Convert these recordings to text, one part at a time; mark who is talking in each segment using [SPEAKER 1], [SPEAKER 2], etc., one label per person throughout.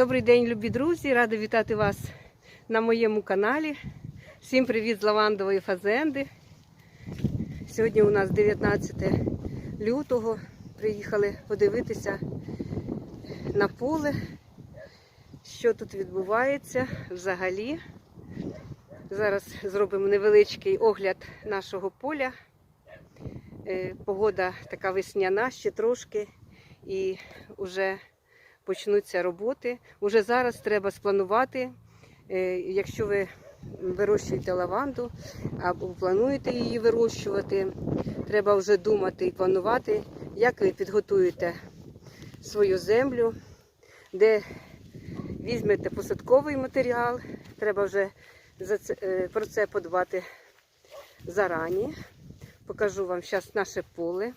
[SPEAKER 1] Добрий день, любі друзі! Рада вітати вас на моєму каналі. Всім привіт з лавандової фазенди. Сьогодні у нас 19 лютого. Приїхали подивитися на поле, що тут відбувається взагалі. Зараз зробимо невеличкий огляд нашого поля. Е, Погода така весняна, ще трошки, і вже почнуться роботи. Уже зараз треба спланувати, е, якщо ви вирощуєте лаванду або плануєте її вирощувати, треба вже думати і планувати, як ви підготуєте свою землю, де візьмете посадковий матеріал. Треба вже е, про це подбати зарані. Покажу вам зараз наше поле,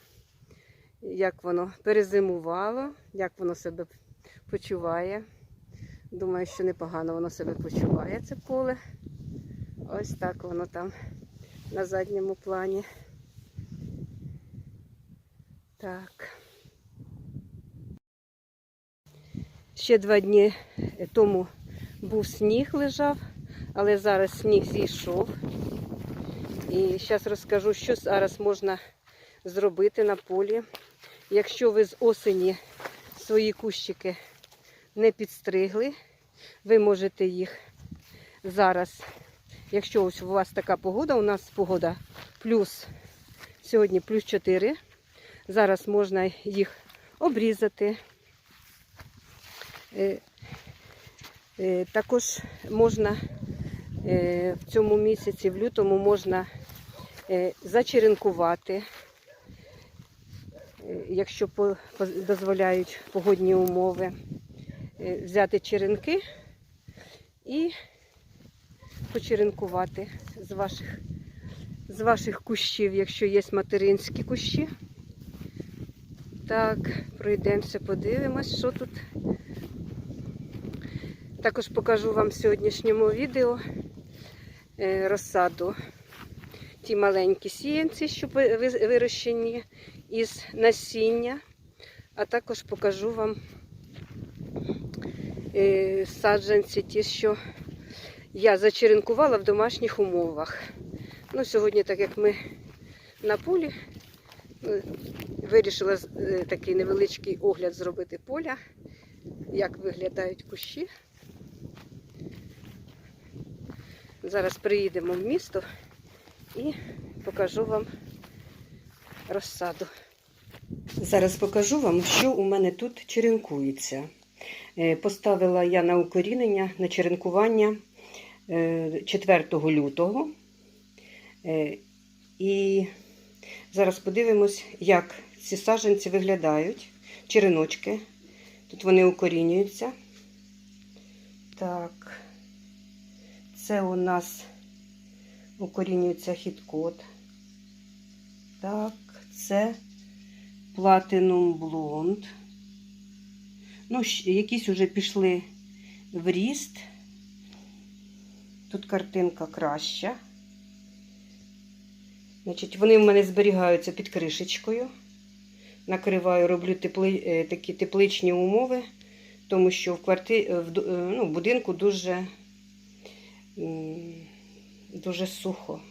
[SPEAKER 1] як воно перезимувало, як воно себе почуває. Думаю, що непогано воно себе почуває, це поле. Ось так воно там на задньому плані. Так. Ще два дні тому був сніг лежав, але зараз сніг зійшов. І зараз розкажу, що зараз можна зробити на полі. Якщо ви з осені свої кущики не підстригли, ви можете їх зараз, якщо ось у вас така погода, у нас погода плюс, сьогодні плюс 4, зараз можна їх обрізати. Е, е, Також можна е, в цьому місяці, в лютому, можна зачеренкувати, якщо дозволяють погодні умови, взяти черенки і почеренкувати з ваших, з ваших кущів, якщо є материнські кущі. Так, пройдемося, подивимось, що тут. Також покажу вам в сьогоднішньому відео е, розсаду. Ті маленькі сіянці, що ви- ви- вирощені із насіння, а також покажу вам е, саджанці, ті, що я зачеренкувала в домашніх умовах. Ну, сьогодні, так як ми на полі, е, вирішила е, такий невеличкий огляд зробити поля, як виглядають кущі. Зараз приїдемо в місто і покажу вам розсаду. Зараз покажу вам, що у мене тут черенкується. Е, Поставила я на укорінення, на черенкування е, 4 лютого. Е, І зараз подивимось, як ці саджанці виглядають. Череночки. Тут вони укорінюються. Так. Це у нас укорінюється хіткот. Так, це Platinum Blonde. Ну, якісь вже пішли в ріст. Тут картинка краща. Значить, вони в мене зберігаються під кришечкою. Накриваю, роблю тепли, е, такі тепличні умови, тому що в, кварти, в, е, ну, в будинку дуже, дуже сухо.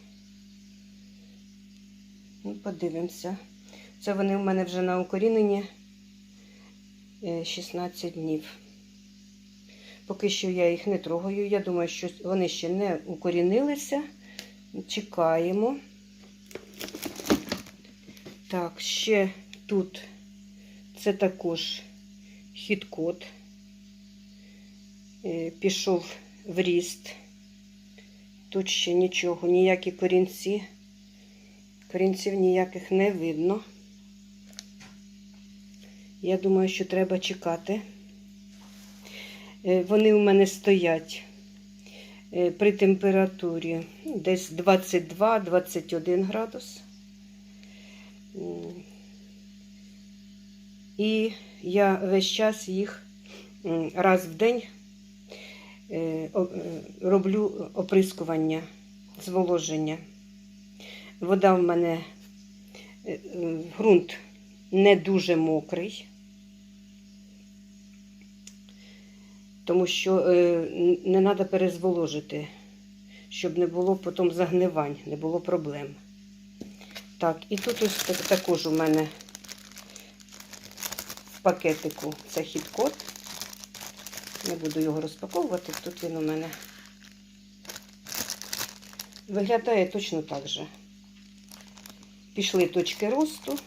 [SPEAKER 1] Ну, подивимося. Це вони в мене вже на укоріненні е, 16 днів. Поки що я їх не трогаю. Я думаю, що вони ще не укорінилися. Чекаємо. Так, ще тут це також хіткот. Е, Пішов в ріст. Тут ще нічого, ніякі корінці. Корінців ніяких не видно. Я думаю, що треба чекати. Е, Вони у мене стоять е, при температурі ну, десь 22-21 градус. І я весь час їх раз в день е, роблю оприскування, зволоження. Вода в мене ґрунт не дуже мокрий. Тому що е, не треба перезволожити, щоб не було потім загнивань, не було проблем. Так, і тут ось також у мене в пакетику це хіт-код. Не буду його розпаковувати, тут він у мене виглядає точно так же. Пішли точки росту.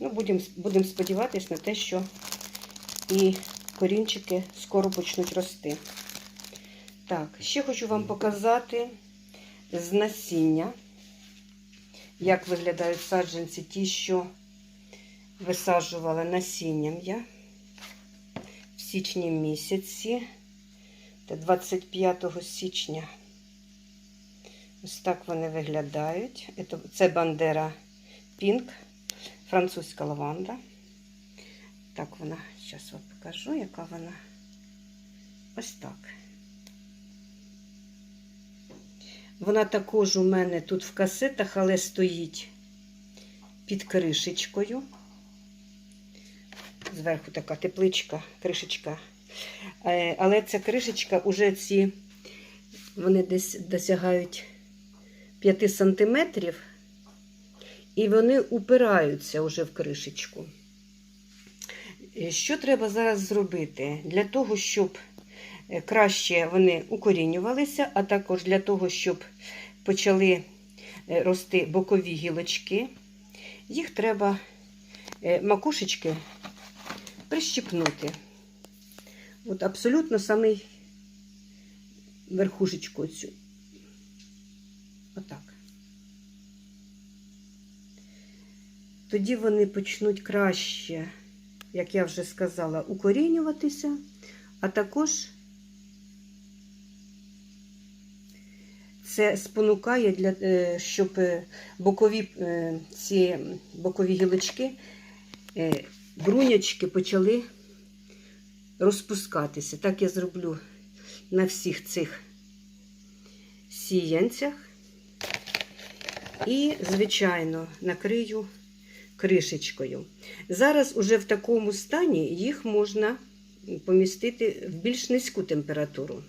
[SPEAKER 1] Ну, будемо будем сподіватися на те, що і корінчики скоро почнуть рости. Так, ще хочу вам показати з насіння, як виглядають саджанці, ті, що висаджувала насінням я в січні місяці, та 25 січня. Ось так вони виглядають. Це- бандера Пінк, французька лаванда. Так вона, зараз вам покажу, яка вона. Ось так. Вона також у мене тут в касетах, але стоїть під кришечкою. Зверху така тепличка, кришечка. Е, Але ця кришечка уже ці, вони десь досягають 5 сантиметрів, і вони упираються вже в кришечку. Е, Що треба зараз зробити? Для того, щоб е, краще вони укорінювалися, а також для того, щоб почали е, рости бокові гілочки, їх треба макушечки прищипнути. От абсолютно самий верхушечку цю. Отак. Тоді вони почнуть краще, як я вже сказала, укорінюватися, а також це спонукає, для, е, щоб бокові, е, ці бокові гілочки, е, брунячки почали розпускатися. Так я зроблю на всіх цих сіянцях. І, звичайно, накрию кришечкою. Зараз уже в такому стані їх можна помістити в більш низьку температуру.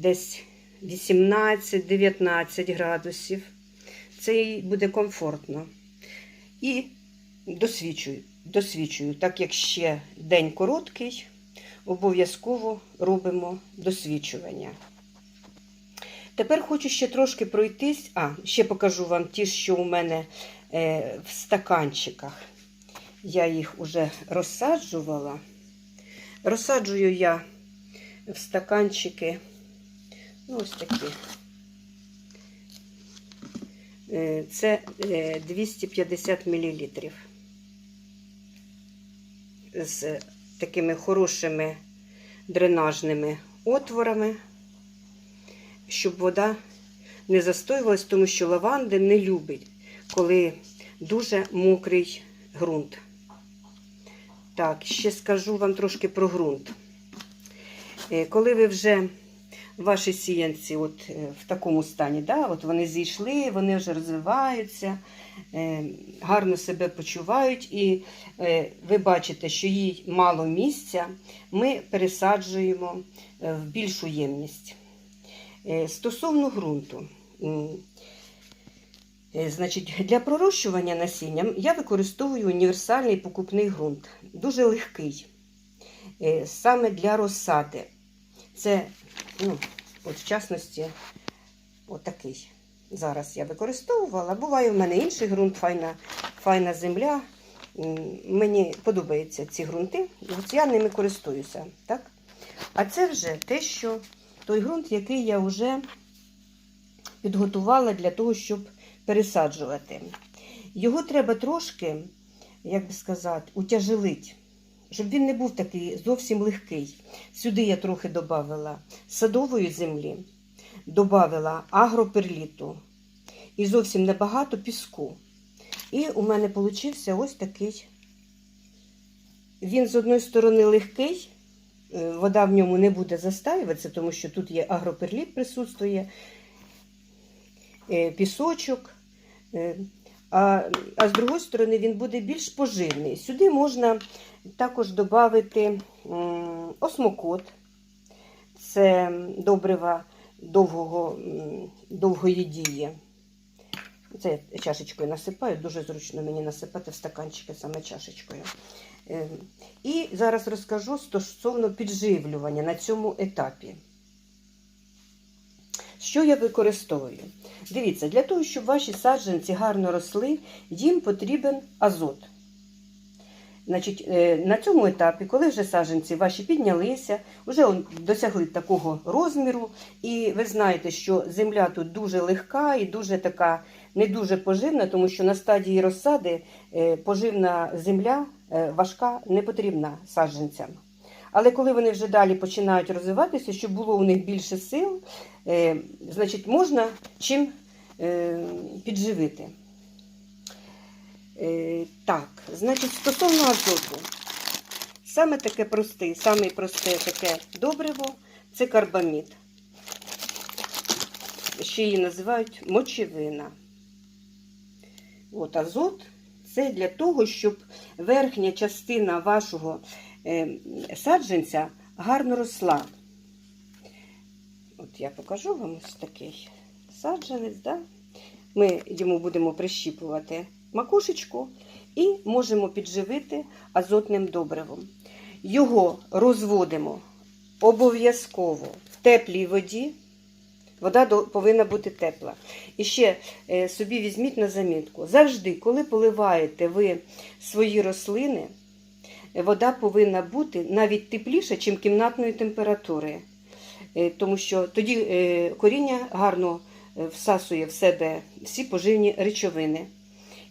[SPEAKER 1] Десь 18-19 градусів. Це їй буде комфортно. І досвідчую, досвідчую, так як ще день короткий, обов'язково робимо досвідчування. Тепер хочу ще трошки пройтись. А, ще покажу вам ті, що у мене е, в стаканчиках. Я їх вже розсаджувала. Розсаджую я в стаканчики, ну, ось такі. Е, Це е, 250 мл. З такими хорошими дренажними отворами щоб вода не застоювалась, тому що лаванди не любить, коли дуже мокрий ґрунт. Так, ще скажу вам трошки про ґрунт. Е, Коли ви вже ваші сіянці от, е, в такому стані, да, от вони зійшли, вони вже розвиваються, е, гарно себе почувають, і ви бачите, що їй мало місця, ми пересаджуємо в більшу ємність. Е, Стосовно ґрунту, е, значить, для пророщування насіння я використовую універсальний покупний ґрунт, дуже легкий, е, саме для розсади. Це, ну, от в частності, отакий. Зараз я використовувала. Буває в мене інший ґрунт, файна, файна земля. Мені подобаються ці ґрунти, от я ними користуюся. Так? А це вже те, що той ґрунт, який я вже підготувала для того, щоб пересаджувати. Його треба трошки, як би сказати, утяжелити, щоб він не був такий зовсім легкий. Сюди я трохи додавала садової землі, додавала агроперліту і зовсім небагато піску. І у мене вийшов ось такий. Він з одної сторони легкий, вода в ньому не буде застаюватися, тому що тут є агроперліт присутствує, е, пісочок. е, а, а з другої сторони він буде більш поживний. Сюди можна також додати осмокот, це добрива довгого, довгої дії. Це я чашечкою насипаю, дуже зручно мені насипати в стаканчики саме чашечкою. Е, І зараз розкажу стосовно підживлювання на цьому етапі. Що я використовую? Дивіться, для того, щоб ваші саджанці гарно росли, їм потрібен азот. Значить, е, на цьому етапі, коли вже саджанці ваші піднялися, вже досягли такого розміру, і ви знаєте, що земля тут дуже легка і дуже така не дуже поживна, тому що на стадії розсади е, поживна земля важка не потрібна саджанцям. Але коли вони вже далі починають розвиватися, щоб було у них більше сил, е, значить можна чим е, підживити. Е, так, значить, стосовно азоту, саме таке просте, саме просте таке добриво це карбамід. Ще її називають мочевина. От азот це для того, щоб верхня частина вашого е, саджанця гарно росла. От я покажу вам ось такий саджанець. Да? Ми йому будемо прищіпувати макушечку і можемо підживити азотним добривом. Його розводимо обов'язково в теплій воді. Вода повинна бути тепла. І ще е, собі візьміть на замітку. Завжди, коли поливаєте ви свої рослини, вода повинна бути навіть тепліша, ніж кімнатної температури. Е, Тому що тоді е, коріння гарно всасує в себе всі поживні речовини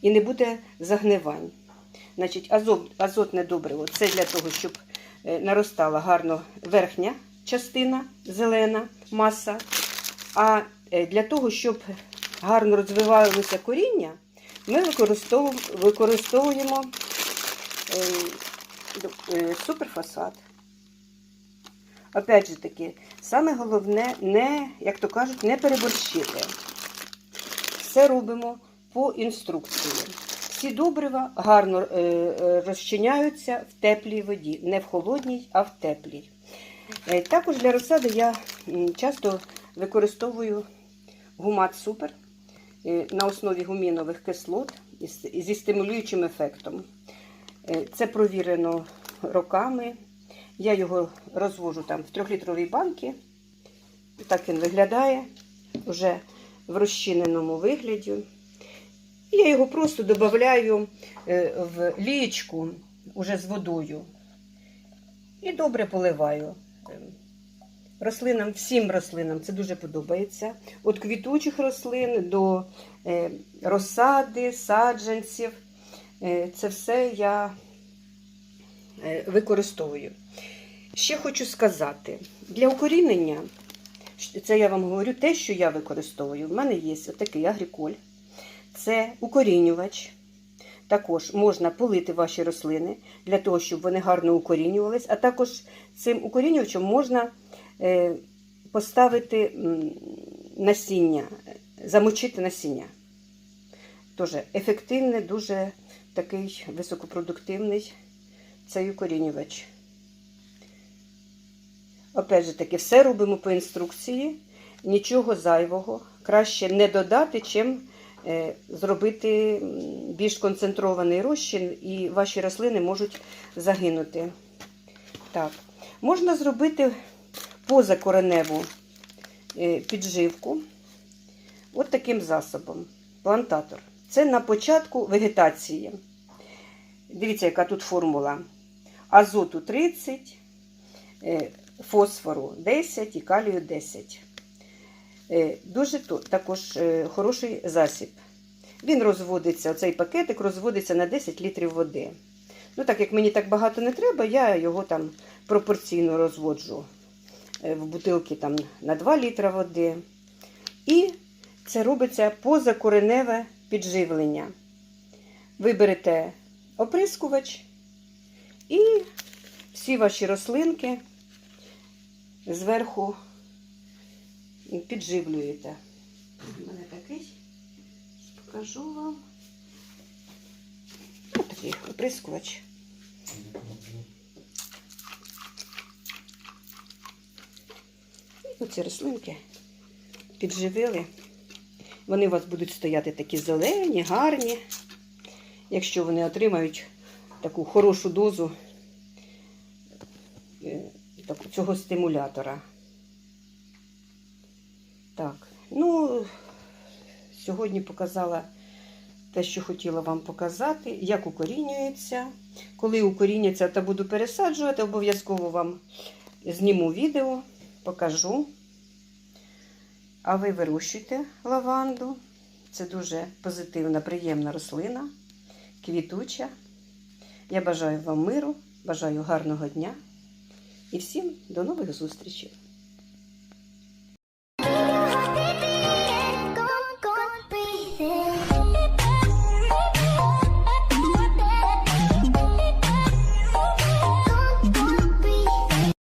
[SPEAKER 1] і не буде загнивань. Значить, азот, азотне добриво це для того, щоб наростала гарно верхня частина, зелена маса. А е, для того, щоб гарно розвивалося коріння, ми використовуємо, е, е, суперфосфат. Опять же таки, саме головне, не, як то кажуть, не переборщити. Все робимо по інструкції. Всі добрива гарно розчиняються в теплій воді, не в холодній, а в теплій. Також для розсади я часто використовую гумат супер е, на основі гумінових кислот зі стимулюючим ефектом. Е, Це провірено роками. Я його розвожу там в трьохлітровій банки. Так він виглядає вже в розчиненому вигляді. І я його просто додаю е, в лієчку уже з водою. І добре поливаю. Рослинам, всім рослинам це дуже подобається. Від квітучих рослин до е, розсади, саджанців. Е, Це все я е, використовую. Ще хочу сказати, для укорінення, це я вам говорю те, що я використовую. В мене є отакий агріколь. Це укорінювач. Також можна полити ваші рослини для того, щоб вони гарно укорінювались, а також цим укорінювачем можна поставити насіння, замочити насіння. Дуже ефективний, дуже такий високопродуктивний цей укорінювач. Опять же таки, все робимо по інструкції, нічого зайвого. Краще не додати, чим е, зробити більш концентрований розчин, і ваші рослини можуть загинути. Так. Можна зробити позакореневу е, підживку от таким засобом. Плантатор. Це на початку вегетації. Дивіться, яка тут формула. Азоту 30, е, фосфору 10 і калію 10. Е, Дуже також хороший засіб. Він розводиться, цей пакетик розводиться на 10 літрів води. Ну, так як мені так багато не треба, я його там пропорційно розводжу в бутилки там на 2 літра води. І це робиться позакореневе підживлення. Ви берете оприскувач і всі ваші рослинки зверху підживлюєте. У мене такий, покажу вам. цей оприскувач. Оці рослинки підживили. Вони у вас будуть стояти такі зелені, гарні, якщо вони отримають таку хорошу дозу е, цього стимулятора. Так, ну, сьогодні показала те, що хотіла вам показати, як укорінюється. Коли укоріняться, то буду пересаджувати, обов'язково вам зніму відео, покажу. А ви вирощуйте лаванду. Це дуже позитивна, приємна рослина, квітуча. Я бажаю вам миру, бажаю гарного дня і всім до нових зустрічей!